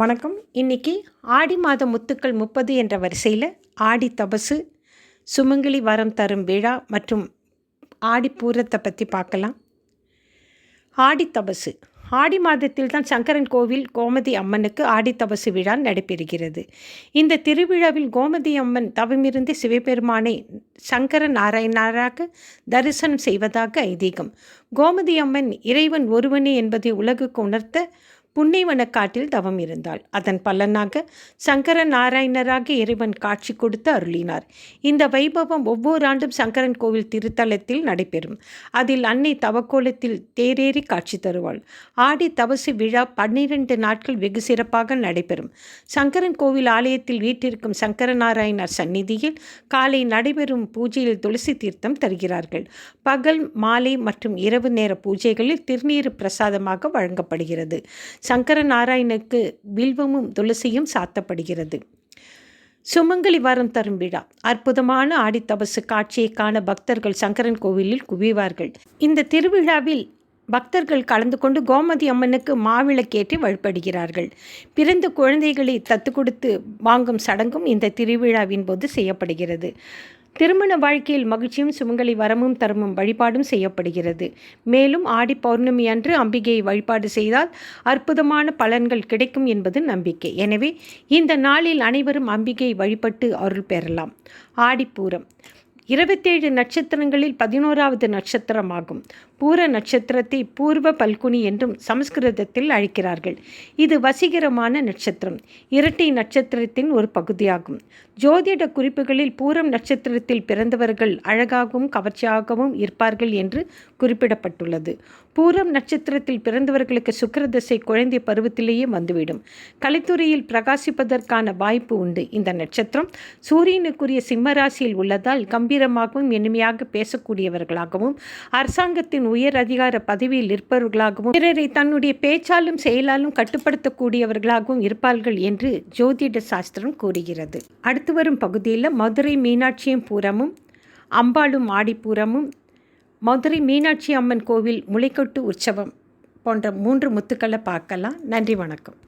வணக்கம். இன்னைக்கு ஆடி மாத முத்துக்கள் முப்பது என்ற வரிசையில் ஆடி தபசு சுமங்கலி வரம் தரும் விழா மற்றும் ஆடி பூரத்தை பற்றி பார்க்கலாம். ஆடி தபசு. ஆடி மாதத்தில் தான் சங்கரன் கோவில் கோமதி அம்மனுக்கு ஆடி தபசு விழா நடைபெறுகிறது. இந்த திருவிழாவில் கோமதி அம்மன் தவமிருந்து சிவபெருமானை சங்கர நாராயணராக தரிசனம் செய்வதாக ஐதீகம். கோமதி அம்மன் இறைவன் ஒருவனே என்பதை உலகுக்கு உணர்த்த புன்னைவனக்காட்டில் தவம் இருந்தாள். அதன் பலனாக சங்கர நாராயணராக இறைவன் காட்சி கொடுத்து அருளினார். இந்த வைபவம் ஒவ்வொரு ஆண்டும் சங்கரன் கோவில் திருத்தலத்தில் நடைபெறும். அதில் அன்னை தவக்கோலத்தில் தேரேறி காட்சி தருவாள். ஆடி தவசு விழா பன்னிரண்டு நாட்கள் வெகு சிறப்பாக நடைபெறும். சங்கரன் கோவில் ஆலயத்தில் வீட்டிற்கும் சங்கர நாராயணர் சந்நிதியில் காலை நடைபெறும் பூஜையில் துளசி தீர்த்தம் தருகிறார்கள். பகல் மாலை மற்றும் இரவு நேர பூஜைகளில் திருநீர் பிரசாதமாக வழங்கப்படுகிறது. சங்கர நாராயணுக்கு வில்வமும் துளசியும் சாத்தப்படுகிறது. சுமங்கலி வாரம் தரும் விழா. அற்புதமான ஆடித்தபசு காட்சியை காண பக்தர்கள் சங்கரன் கோவிலில் குவிவார்கள். இந்த திருவிழாவில் பக்தர்கள் கலந்து கொண்டு கோமதி அம்மனுக்கு மாவிளக்கேற்றி வழிபடுகிறார்கள். பிறந்த குழந்தைகளை தத்து கொடுத்து வாங்கும் சடங்கும் இந்த திருவிழாவின் போது செய்யப்படுகிறது. திருமண வாழ்க்கையில் மகிழ்ச்சியும் சுமங்கலி வரமும் தருமும் வழிபாடும் செய்யப்படுகிறது. மேலும் ஆடி பௌர்ணமி அன்று அம்பிகையை வழிபாடு செய்தால் அற்புதமான பலன்கள் கிடைக்கும் என்பது நம்பிக்கை. எனவே இந்த நாளில் அனைவரும் அம்பிகையை வழிபட்டு அருள் பெறலாம். ஆடிப்பூரம். இருபத்தேழு நட்சத்திரங்களில் பதினோராவது நட்சத்திரமாகும். பூர நட்சத்திரத்தை பூர்வ பல்குனி என்றும் சமஸ்கிருதத்தில் அழைக்கிறார்கள். இது வசீகரமான நட்சத்திரம். இரட்டை நட்சத்திரத்தின் ஒரு பகுதியாகும். ஜோதிட குறிப்புகளில் பூரம் நட்சத்திரத்தில் பிறந்தவர்கள் அழகாகவும் கவர்ச்சியாகவும் இருப்பார்கள் என்று குறிப்பிடப்பட்டுள்ளது. பூரம் நட்சத்திரத்தில் பிறந்தவர்களுக்கு சுக்கரதசை குழந்தை பருவத்திலேயே வந்துவிடும். கலைத்துறையில் பிரகாசிப்பதற்கான வாய்ப்பு உண்டு. இந்த நட்சத்திரம் சூரியனுக்குரிய சிம்மராசியில் உள்ளதால் கம்பீரமாகவும் இனிமையாக பேசக்கூடியவர்களாகவும் அரசாங்கத்தின் உயர் அதிகார பதவியில் இருப்பவர்களாகவும் பிறரை தன்னுடைய பேச்சாலும் செயலாலும் கட்டுப்படுத்தக்கூடியவர்களாகவும் இருப்பார்கள் என்று ஜோதிட சாஸ்திரம் கூறுகிறது. அடுத்து வரும் பகுதியில் மதுரை மீனாட்சியம் பூரமும் அம்பாளும் ஆடிப்பூரமும் மதுரை மீனாட்சி அம்மன் கோவில் முளைக்கொட்டு உற்சவம் போன்ற மூன்று முத்துக்களை பார்க்கலாம். நன்றி வணக்கம்.